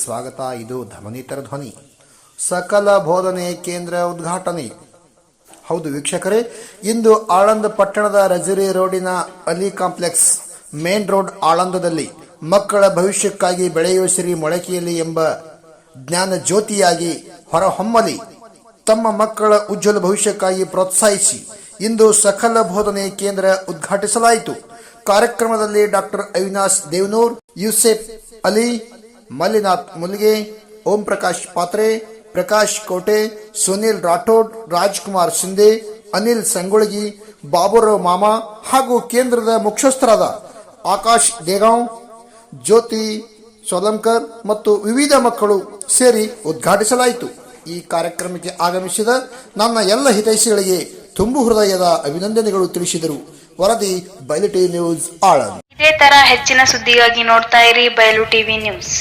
ಸ್ವಾಗತ. ಇದು ಧಮನಿತರ ಧ್ವನಿ. ಸಕಲ ಬೋಧನೆ ಕೇಂದ್ರ ಉದ್ಘಾಟನೆ. ಹೌದು ವೀಕ್ಷಕರೇ, ಇಂದು ಆಳಂದ ಪಟ್ಟಣದ ರಜರಿ ರೋಡಿನ ಅಲಿ ಕಾಂಪ್ಲೆಕ್ಸ್, ಮೇನ್ ರೋಡ್ ಆಳಂದದಲ್ಲಿ ಮಕ್ಕಳ ಭವಿಷ್ಯಕ್ಕಾಗಿ ಬೆಳೆಯುವ ಸಿರಿ ಮೊಳಕೆಯಲ್ಲಿ ಎಂಬ ಜ್ಞಾನ ಜ್ಯೋತಿಯಾಗಿ ಹೊರಹೊಮ್ಮಲಿ ತಮ್ಮ ಮಕ್ಕಳ ಉಜ್ವಲ ಭವಿಷ್ಯಕ್ಕಾಗಿ ಪ್ರೋತ್ಸಾಹಿಸಿ ಇಂದು ಸಕಲ ಬೋಧನೆ ಕೇಂದ್ರ ಉದ್ಘಾಟಿಸಲಾಯಿತು. ಕಾರ್ಯಕ್ರಮದಲ್ಲಿ ಡಾಕ್ಟರ್ ಅವಿನಾಶ್ ದೇವನೂರ್, ಯೂಸೆಫ್ ಅಲಿ ಮಲ್ಲಿನಾಥ್ ಮುಲ್ಗೆ, ಓಂ ಪ್ರಕಾಶ್ ಪಾತ್ರೆ, ಪ್ರಕಾಶ್ ಕೋಟೆ, ಸುನಿಲ್ ರಾಠೋಡ್, ರಾಜ್ಕುಮಾರ್ ಶಿಂದೆ ಅನಿಲ್ ಸಂಗೊಳಗಿ ಬಾಬುರಾವ್ ಮಾಮಾ ಹಾಗೂ ಕೇಂದ್ರದ ಮುಖ್ಯಸ್ಥರಾದ ಆಕಾಶ್ ದೇಗಾಂವ್, ಜ್ಯೋತಿ ಸೋಲಂಕರ್ ಮತ್ತು ವಿವಿಧ ಮಕ್ಕಳು ಸೇರಿ ಉದ್ಘಾಟಿಸಲಾಯಿತು. ಈ ಕಾರ್ಯಕ್ರಮಕ್ಕೆ ಆಗಮಿಸಿದ ನನ್ನ ಎಲ್ಲ ಹಿತೈಷಿಗಳಿಗೆ ತುಂಬು ಹೃದಯದ ಅಭಿನಂದನೆಗಳು ತಿಳಿಸಿದರು. ವರದಿ ಬಯಲು ಟಿವಿ ನ್ಯೂಸ್ ಆಳ ಇದೇ ತರ ಹೆಚ್ಚಿನ ಸುದ್ದಿಗಾಗಿ ನೋಡ್ತಾ ಇರಿ ಬಯಲು ಟಿವಿ ನ್ಯೂಸ್.